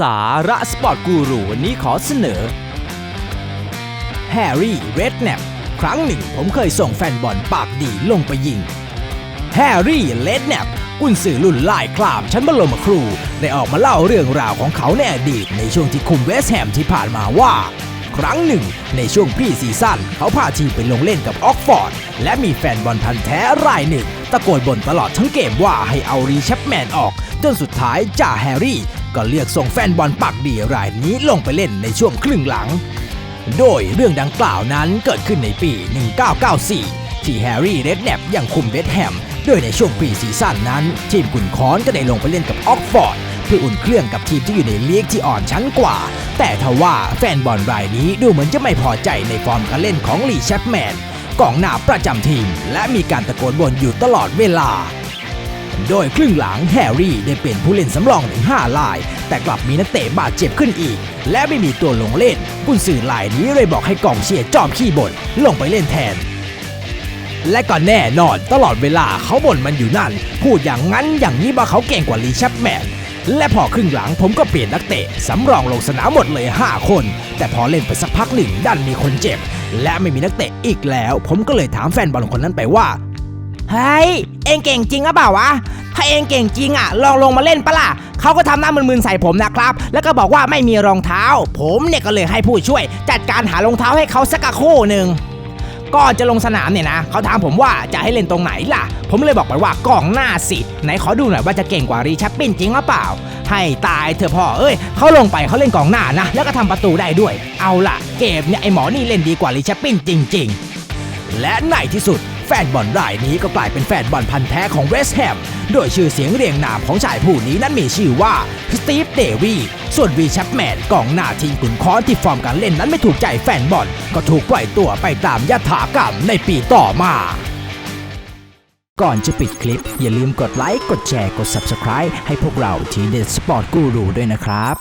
สาระสปอร์ตกูรูวันนี้ขอเสนอแฮร์รี่เรดแนปครั้งหนึ่งผมเคยส่งแฟนบอลปากดีลงไปยิงแฮร์รี่เลดแนปกุนสื่อรุ่นลายคลามชั้นบรมครู ได้ออกมาเล่าเรื่องราวของเขาในอดีตในช่วงที่คุมเวสแฮมที่ผ่านมาว่า ครั้งหนึ่ง ในช่วงพรีซีซั่นเขาพาทีมไปลงเล่นกับออกฟอร์ด และมีแฟนบอลพันธ์แท้รายหนึ่ง ตะโกนบ่นตลอดทั้งเกมว่าให้เอารีแชปแมนออก จนสุดท้ายจ่าแฮร์รี่ ก็เลือกส่งแฟนบอลปากดีรายนี้ลงไปเล่นในช่วงครึ่งหลัง โดยเรื่องดังกล่าวนั้นเกิดขึ้นในปี 1994 ที่แฮร์รี่เรดแนปยังคุมเวสต์แฮมโดยในช่วงปีซีซั่นนั้น ทีมขุนค้อนก็ได้ลงไปเล่นกับออกฟอร์ด พื่ออุ่นเครื่องกับทีมที่อยู่ในลีกที่อ่อนชั้นกว่า แต่ทว่าแฟนบอลรายนี้ดูเหมือนจะไม่พอใจในฟอร์มการเล่นของลีแชปแมนกองหน้าประจำทีม และมีการตะโกนบ่นอยู่ตลอดเวลา โดยครึ่งหลังแฮร์รี่ได้เป็นผู้เล่นสำรองถึง5ลาย แต่กลับมีนักเตะบาดเจ็บขึ้นอีก และไม่มีตัวลงเล่นกุนสื่อลายนี้เลยบอกให้กองเชียร์จอมขี้บ่นลงไปเล่นแทนและก็แน่นอนตลอดเวลาเขาบ่นมันอยู่นั่น พูดอย่างนั้นอย่างนี้ว่าเขาเก่งกว่าลีแชปแมน และพอครึ่งหลังผมก็เปลี่ยนนักเตะสำรองลงสนามหมดเลย 5 คน แต่พอเล่นไปสักพักหนึ่งดันมีคนเจ็บ และไม่มีนักเตะอีกแล้ว ผมก็เลยถามแฟนบอลคนนั้นไปว่าเฮ้ยเองเก่งจริงหรือเปล่าวะถ้าเองเก่งจริงอะ ลองลงมาเล่นปะล่ะเขาก็ทำหน้ามึนๆใส่ผมนะครับ แล้วก็บอกว่าไม่มีรองเท้า ผมเนี่ยก็เลยให้ผู้ช่วย จัดการหารองเท้าให้เขาสักคู่หนึ่ง ก่อนจะลงสนามเนี่ยนะเขาถามผมว่าจะให้เล่นตรงไหนล่ะ ผมเลยบอกไปว่ากองหน้าสิ ไหนขอดูหน่อยว่าจะเก่งกว่ารีชัปปินจริงหรือเปล่า ให้ตายเถอะพ่อเอ้ยเขาลงไปเขาเล่นกองหน้านะ แล้วก็ทำประตูได้ด้วย เอาล่ะ เกมเนี่ยไอหมอนี่เล่นดีกว่ารีชัปปินจริง ๆ และในที่สุด แฟนบอลรายนี้ก็กลายเป็นแฟนบอลพันธุ์แท้ของเวสต์แฮม โดยชื่อเสียงเรียงนามของชายผู้นี้นั้นมีชื่อว่าสตีฟ เดวีส่วนวีแชปแมนกองหน้าทีมขุนค้อนที่ฟอร์มการเล่นนั้นไม่ถูกใจแฟนบอล ก็ถูกปล่อยตัวไปตามยถากรรมในปีต่อมาก่อนจะปิดคลิป อย่าลืมกดไลค์ กดแชร์ กด Subscribe ให้พวกเราทีเด็ดสปอร์ตกูรูด้วยนะครับ